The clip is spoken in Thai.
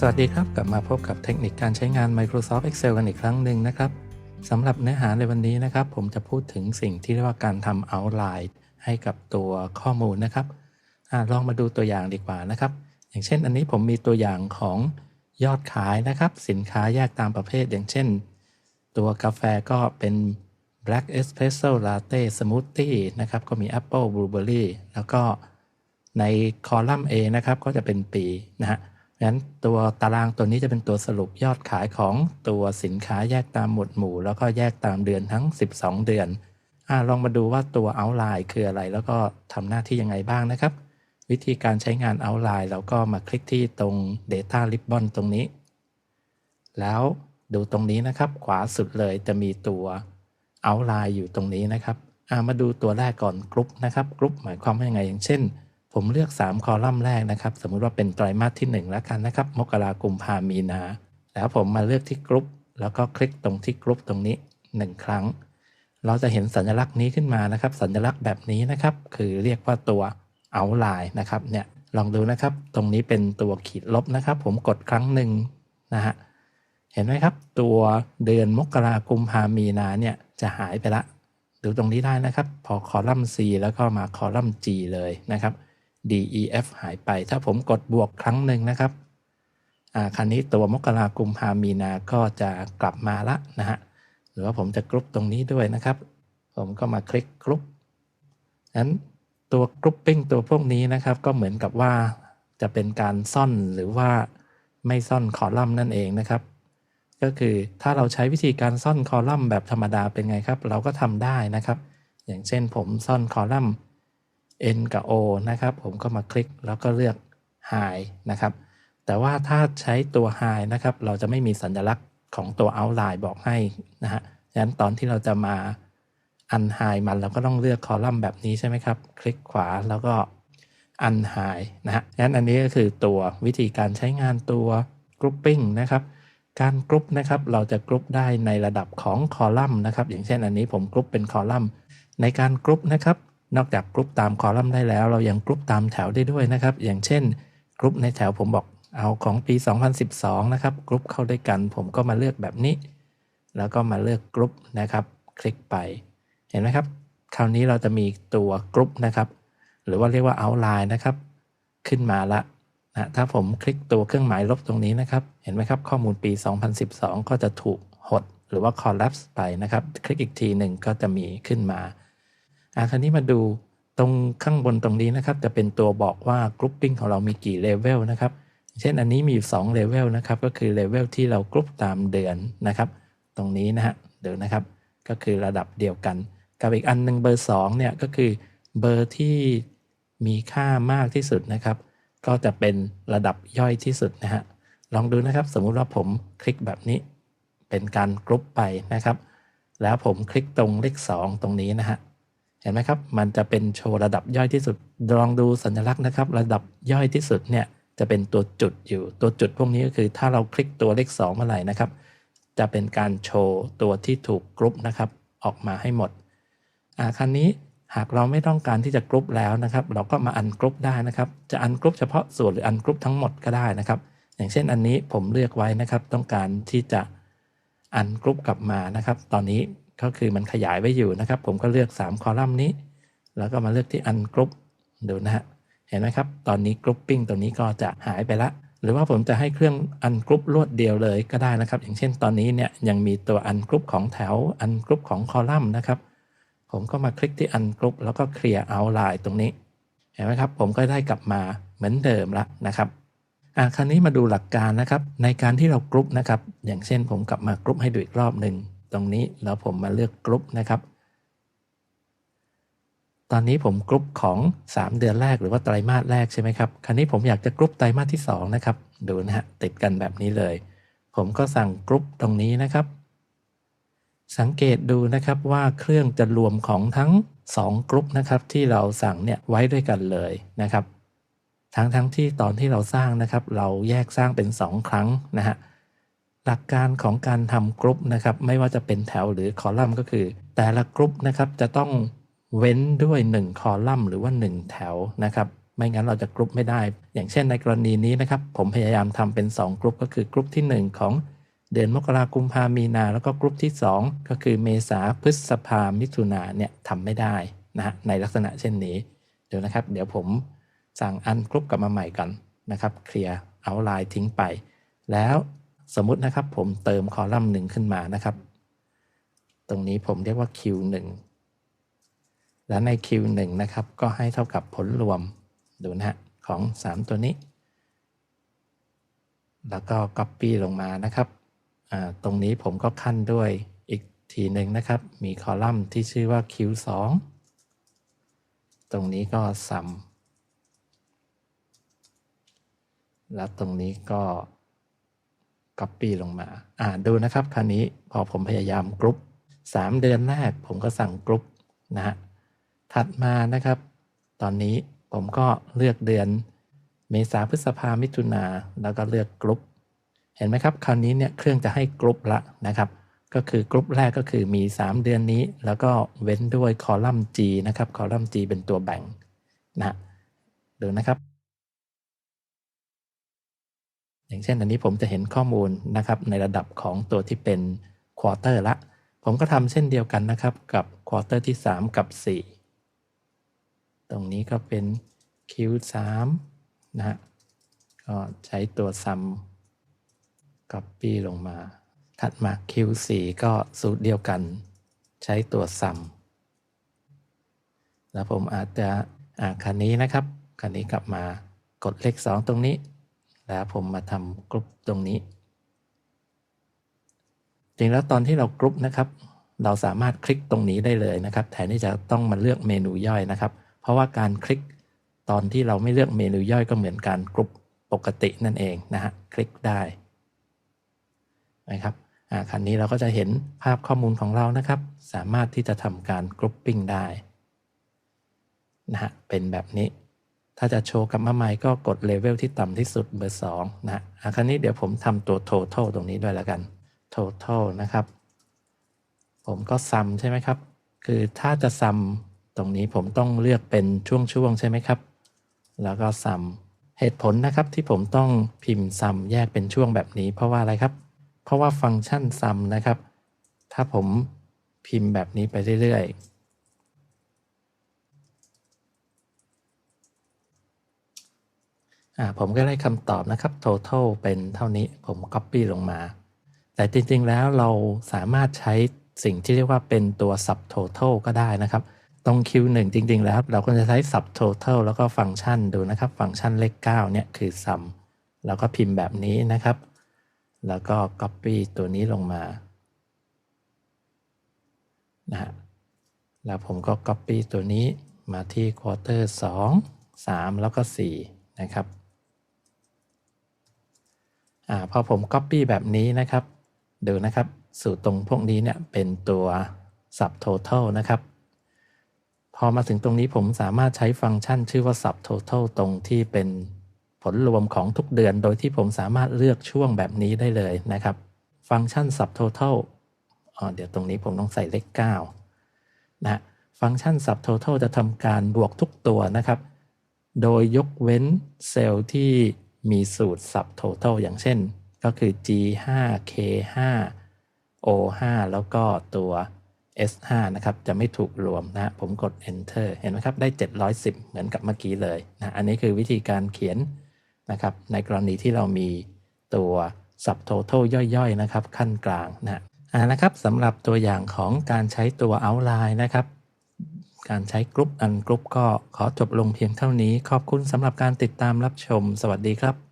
สวัสดีครับ กลับมาพบกับเทคนิคการใช้งาน Microsoft Excel กันอีกครั้งหนึ่งนะครับสำหรับเนื้อหาในวันนี้นะครับ ผมจะพูดถึงสิ่งที่เรียกว่าการทำ outline ให้กับตัวข้อมูลนะครับอลองมาดูตัวอย่างดีกว่านะครับ อย่างเช่น อันนี้ผมมีตัวอย่างของยอดขายนะครับ สินค้าแยกตามประเภท อย่างเช่น ตัวกาแฟก็เป็น Black Espresso Latte Smoothie นะครับ ก็มี Apple Blueberry แล้วก็ในคอลัมน์ A นะครับ ก็จะเป็นปีนะฮะ งั้นตัวตารางตัวนี้จะเป็นตัวสรุปยอดขายของตัวสินค้าแยกตามหมวดหมู่ แล้วก็แยกตามเดือนทั้ง 12 เดือนอลองมาดูว่าตัว outline คืออะไร แล้วก็ทำหน้าที่ยังไงบ้างนะครับ วิธีการใช้งาน outline เราก็มาคลิกที่ตรง data ribbon ตรงนี้ แล้วดูตรงนี้นะครับ ขวาสุดเลยจะมีตัว outline อยู่ตรงนี้นะครับมาดูตัวแรกก่อนกรุ๊ปนะครับกรุ๊ปหมายความว่ายังไงอย่างเช่น ผมเลือก 3 คอลัมน์แรกนะครับ สมมุติว่าเป็นไตรมาสที่ 1 แล้วกันนะครับ มกราคมพามีนา แล้วผมมาเลือกที่กรุ๊ป แล้วก็คลิกตรงที่กรุ๊ปตรงนี้ 1 ครั้ง เราจะเห็นสัญลักษณ์นี้ขึ้นมานะครับ สัญลักษณ์แบบนี้นะครับ คือเรียกว่าตัวเอาไลน์นะครับ เนี่ย ลองดูนะครับ ตรงนี้เป็นตัวขีดลบนะครับ ผมกดครั้งหนึ่งนะฮะ เห็นไหมครับ ตัวเดือนมกราคมพามีนาเนี่ยจะหายไปละ ดูตรงนี้ได้นะครับ พอคอลัมน์ C แล้วก็มาคอลัมน์ G เลยนะครับ DEF หายไป ถ้าผมกดบวกครั้งหนึ่งนะครับอ่าคราวนี้ตัวมกรากุมภามีนาก็จะกลับมาละนะฮะหรือว่าผมจะกรุ๊ปตรงนี้ด้วยนะครับ ผมก็มาคลิกกรุ๊ปนั้นตัวกรุ๊ปปิ้งตัวพวกนี้นะครับ ก็เหมือนกับว่าจะเป็นการซ่อนหรือว่าไม่ซ่อนคอลัมน์นั่นเองนะครับ ก็คือถ้าเราใช้วิธีการซ่อนคอลัมน์แบบธรรมดาเป็นไงครับ เราก็ทำได้นะครับ อย่างเช่นผมซ่อนคอลัมน์ N กับ O นะครับ ผมก็มาคลิกแล้วก็เลือก High นะครับ แต่ว่าถ้าใช้ตัว High นะครับ เราจะไม่มีสัญลักษณ์ของตัว Outline บอกให้นะฮะฉะนั้นตอนที่เราจะมา Unhide มันเราก็ต้องเลือกคอลัมน์แบบนี้ใช่ไหมครับ คลิกขวาแล้วก็ Unhide นะฮะฉะนั้นอันนี้ก็คือตัววิธีการใช้งานตัว Grouping นะครับการกรุ๊ปนะครับเราจะกรุ๊ปได้ในระดับของคอลัมน์นะครับ อย่างเช่นอันนี้ผมกรุ๊ปเป็นคอลัมน์ ในการกรุ๊ปนะครับ นอกจากกรุ๊ปตามคอลัมน์ได้แล้ว เรายังกรุ๊ปตามแถวได้ด้วยนะครับ อย่างเช่นกรุ๊ปในแถวผมบอกเอาของปี 2012 นะครับกรุ๊ปเข้าด้วยกัน ผมก็มาเลือกแบบนี้ แล้วก็มาเลือกกรุ๊ปนะครับ คลิกไป เห็นไหมครับ คราวนี้เราจะมีตัวกรุ๊ปนะครับ หรือว่าเรียกว่า outline นะครับ ขึ้นมาละนะถ้าผมคลิกตัวเครื่องหมายลบตรงนี้นะครับ เห็นไหมครับ ข้อมูลปี 2012 ก็จะถูกหด หรือว่า collapse ไปนะครับ คลิกอีกทีหนึ่งก็จะมีขึ้นมา อะคราวนี้มาดูตรงข้างบนตรงนี้นะครับ จะเป็นตัวบอกว่ากรุ๊ปปิ้งของเรามีกี่เลเวลนะครับ เช่นอันนี้มีอยู่2เลเวลนะครับ ก็คือเลเวลที่เรากรุ๊ปตามเดือนนะครับ ตรงนี้นะฮะเดี๋ยวนะครับ ก็คือระดับเดียวกัน กับอีกอันหนึ่งเบอร์2เนี่ยก็คือเบอร์ที่มีค่ามากที่สุดนะครับ ก็จะเป็นระดับย่อยที่สุดนะฮะลองดูนะครับ สมมุติว่าผมคลิกแบบนี้ เป็นการกรุ๊ปไปนะครับ แล้วผมคลิกตรงเลข 2 ตรงนี้นะฮะ เห็นไหมครับ มันจะเป็นโชว์ระดับย่อยที่สุด ลองดูสัญลักษณ์นะครับ ระดับย่อยที่สุดเนี่ยจะเป็นตัวจุดอยู่ ตัวจุดพวกนี้ก็คือถ้าเราคลิกตัวเลข2เมื่อไหร่นะครับ จะเป็นการโชว์ตัวที่ถูกกรุ๊ปนะครับ ออกมาให้หมดอ่าครั้นี้หากเราไม่ต้องการที่จะกรุ๊ปแล้วนะครับ เราก็มาอันกรุ๊ปได้นะครับ จะอันกรุ๊ปเฉพาะส่วนหรืออันกรุ๊ปทั้งหมดก็ได้นะครับ อย่างเช่นอันนี้ผมเลือกไว้นะครับ ต้องการที่จะอันกรุ๊ปกลับมานะครับ ตอนนี้ ก็คือมันขยายไว้อยู่นะครับ ผมก็เลือก 3 คอลัมน์นี้ แล้วก็มาเลือกที่ Ungroup ดูนะฮะเห็นไหมครับ ตอนนี้ Grouping ตัวนี้ก็จะหายไปละ หรือว่าผมจะให้เครื่อง Ungroup รวดเดียวเลยก็ได้นะครับ อย่างเช่นตอนนี้เนี่ยยังมีตัว Ungroup ของแถว Ungroup ของคอลัมน์นะครับ ผมก็มาคลิกที่ Ungroup แล้วก็เคลียร์ Outline ตรงนี้ เห็นไหมครับ ผมก็ได้กลับมาเหมือนเดิมละนะครับอะคราวนี้มาดูหลักการนะครับในการที่เรากรุ๊ปนะครับ อย่างเช่นผมกลับมากรุ๊ปให้ดูอีกรอบหนึ่ง ตรงนี้แล้วผมมาเลือกกรุ๊ปนะครับ ตอนนี้ผมกรุ๊ปของ 3 เดือนแรกหรือว่าไตรมาสแรกใช่ไหมครับคราวนี้ผมอยากจะกรุ๊ปไตรมาสที่ 2 นะครับ ดูนะฮะติดกันแบบนี้เลย ผมก็สั่งกรุ๊ปตรงนี้นะครับ สังเกตดูนะครับว่าเครื่องจะรวมของทั้ง 2 กรุ๊ปนะครับ ที่เราสั่งเนี่ยไว้ด้วยกันเลยนะครับทั้งทั้งที่ตอนที่เราสร้างนะครับ เราแยกสร้างเป็น 2 ครั้งนะฮะ หลักการของการทำกรุ๊ปนะครับไม่ว่าจะเป็นแถวหรือคอลัมน์ก็คือ แต่ละกรุ๊ปนะครับจะต้องเว้นด้วย 1 คอลัมน์หรือว่า 1 แถวนะครับไม่งั้นเราจะกรุ๊ปไม่ได้ อย่างเช่นในกรณีนี้นะครับ ผมพยายามทำเป็น 2 กรุ๊ปก็คือกรุ๊ปที่ 1 ของเดือนมกราคมกุมภามีนา แล้วก็กรุ๊ปที่ 2 ก็คือเมษาพฤษภามิถุนาเนี่ยทำไม่ได้นะฮะในลักษณะเช่นนี้ เดี๋ยวนะครับ เดี๋ยวผมสั่งอันกรุ๊ปกลับมาใหม่กันนะครับ เคลียร์เอาไลน์ทิ้งไป แล้ว สมมุตินะครับผมเติมคอลัมน์หนึ่งขึ้นมานะครับ ตรงนี้ผมเรียกว่า Q1 และใน Q1 นะครับ ก็ให้เท่ากับผลรวมดูนะฮะของ 3 ตัวนี้ แล้วก็ Copy ลงมานะครับตรงนี้ผมก็ขั้นด้วยอีกทีหนึ่งนะครับ มีคอลัมน์ที่ชื่อว่า Q2 ตรงนี้ก็ sum แล้วตรงนี้ก็ Copy ลงมา อ่านดูนะครับ คราวนี้พอผมพยายามกรุ๊ป3 เดือนแรกผมก็สั่งกรุ๊ปนะฮะถัดมานะครับ ตอนนี้ผมก็เลือกเดือนเมษาพฤษภามิถุนาแล้วก็เลือกกรุ๊ปเห็นไหมครับ คราวนี้เนี่ยเครื่องจะให้กรุ๊ปละนะครับก็คือกรุ๊ปแรกก็คือมี 3 เดือนนี้ แล้วก็เว้นด้วยคอลัมน์ G นะครับ คอลัมน์ G เป็นตัวแบ่งนะดูนะครับ อย่างเช่นอันนี้ผมจะเห็นข้อมูลนะครับในระดับของตัวที่เป็นควอเตอร์ละ ผมก็ทำเช่นเดียวกันนะครับกับควอเตอร์ที่ 3 กับ 4 ตรงนี้ก็เป็น Q3 นะฮะก็ใช้ตัว sum copy ลงมา ถัดมา Q4 ก็สูตรเดียวกัน ใช้ตัว sum แล้วผมอาจจะอ่าคันนี้นะครับคันนี้กลับมากดเลข 2 ตรงนี้ แล้วผมมาทำกรุ๊ปตรงนี้ จริงแล้วตอนที่เรากรุ๊ปนะครับ เราสามารถคลิกตรงนี้ได้เลยนะครับ แทนที่จะต้องมาเลือกเมนูย่อยนะครับ เพราะว่าการคลิกตอนที่เราไม่เลือกเมนูย่อยก็เหมือนการกรุ๊ปปกตินั่นเองนะฮะ คลิกได้นะครับอ่าคันนี้เราก็จะเห็นภาพข้อมูลของเรานะครับ สามารถที่จะทำการกรุ๊ปปิ้งได้นะฮะ เป็นแบบนี้ ถ้าจะโชว์กับมาใหม่ก็กดเลเวลที่ต่ำที่สุดเบอร์2นะฮะคราวนี้เดี๋ยวผมทำตัว total ตรงนี้ด้วยแล้วกัน total นะครับ ผมก็ซัมใช่ไหมครับ คือถ้าจะซัมตรงนี้ผมต้องเลือกเป็นช่วงๆใช่ไหมครับ แล้วก็ซัมเหตุผลนะครับที่ผมต้องพิมพ์ซัมแยกเป็นช่วงแบบนี้ เพราะว่าอะไรครับ เพราะว่าฟังก์ชันซัมนะครับ ถ้าผมพิมพ์แบบนี้ไปเรื่อยๆ ผมก็ได้คำตอบนะครับ total เป็นเท่านี้ผม copy ลงมา แต่จริงๆแล้วเราสามารถใช้สิ่งที่เรียกว่าเป็นตัว subtotal ก็ได้นะครับ ตรง Q1 จริง ๆ แล้วเราก็จะใช้ subtotal แล้วก็ฟังก์ชันดูนะครับ ฟังก์ชันเลข 9 เนี่ยคือ sum แล้วก็พิมพ์แบบนี้นะครับ แล้วก็ copy ตัวนี้ลงมานะฮะแล้วผมก็ copy ตัวนี้มาที่ quarter 2 3 แล้วก็ 4 นะครับ อพอผม copy แบบนี้นะครับ ดูนะครับ สูตรตรงพวกนี้เนี่ยเป็นตัว subtotal นะครับ พอมาถึงตรงนี้ผมสามารถใช้ฟังก์ชันชื่อว่า subtotal ตรงที่เป็นผลรวมของทุกเดือน โดยที่ผมสามารถเลือกช่วงแบบนี้ได้เลยนะครับ ฟังก์ชัน subtotal อ๋อเดี๋ยวตรงนี้ผมต้องใส่เลข9นะฟังก์ชัน subtotal จะทำการบวกทุกตัวนะครับ โดยยกเว้นเซลล์ที่ มีสูตร subtotal อย่างเช่น ก็คือ G5 K5 O5 แล้วก็ตัว S5 นะครับ จะไม่ถูกรวมนะ ผมกด Enter เห็นไหมครับ ได้ 710 เหมือนกับเมื่อกี้เลยนะ อันนี้คือวิธีการเขียนนะครับ ในกรณีที่เรามีตัว subtotal ย่อยๆ นะครับ ขั้นกลางนะอ่านะครับสำหรับตัวอย่างของการใช้ตัว outline นะครับ การใช้กรุ๊ปอันกรุ๊ปก็ขอจบลงเพียงเท่านี้ ขอบคุณสำหรับการติดตามรับชม สวัสดีครับ